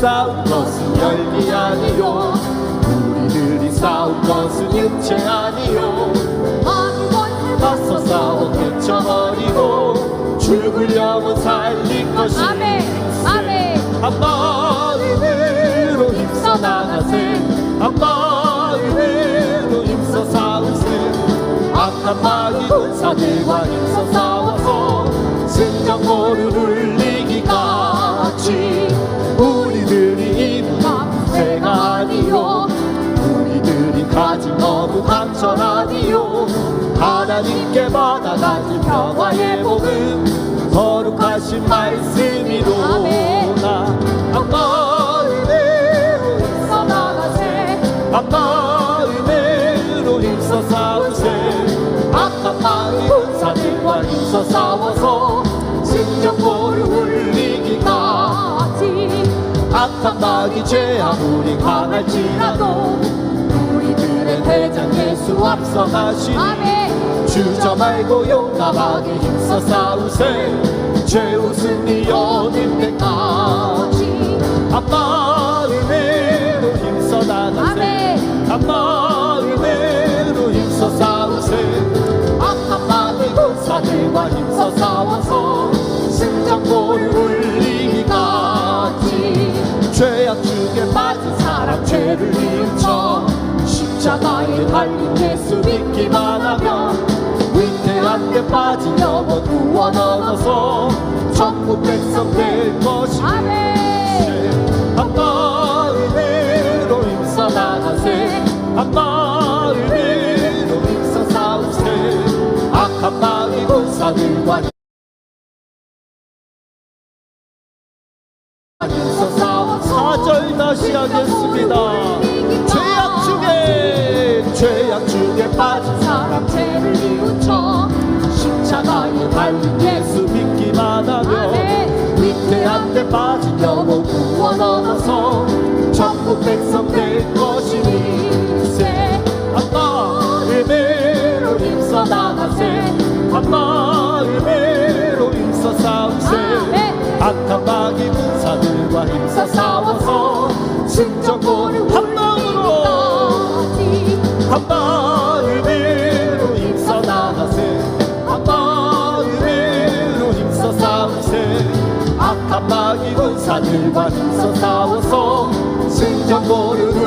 싸운 것은 열기 아니요. 우리들이 싸운 것은 육체 아니요. 맞서 싸워 깨쳐버리고 죽을 영혼 살릴 것이 아멘. 아멘. 한 마음으로 힘써 나가세. 한 마음으로 힘써 싸우세. 악한 마귀 군사들 하나님께 받아가진 평화의 복음 거룩하신 말씀이로다. 한마음으로 힘써 나가세. 한마음으로 힘써 싸우세. 악한 마귀 군사들과 힘써 싸워서 승전고를 울리기까지. 악한 마귀 죄 아무리 강할지라도 우리들의 대장 예수 앞서 가시니 아멘 주저 말고 용감하게 힘써 싸우세. 죄우 승리 얻을 때까지. 한 마음으로 힘써 나가세. 한 마음으로 힘써 싸우세. 악한 마귀 군사들과 힘써 싸워서 승전고를 울리기까지. 죄악 중에 빠진 사람 죄를 이으쳐 십자가에 달린 예수 믿기만 하면 한데 빠진 영혼 구원 얻어서 천국 백성 될 것이 한 마음으로 힘써 나가세 한 마음으로 힘써 싸우세. 악한 마귀 군사들과 사절 다시 하겠습니다 데 빠진 영혼 구원 얻어서 천국 백성 될 것이니. 세한 마음으로 힘써 나가세. 한 마음으로 힘써 싸우세. 악한 마귀 군사들과 힘써 싸워서 승전고를 한 마음으로. 한마 사들과 힘써 싸워서 승전보를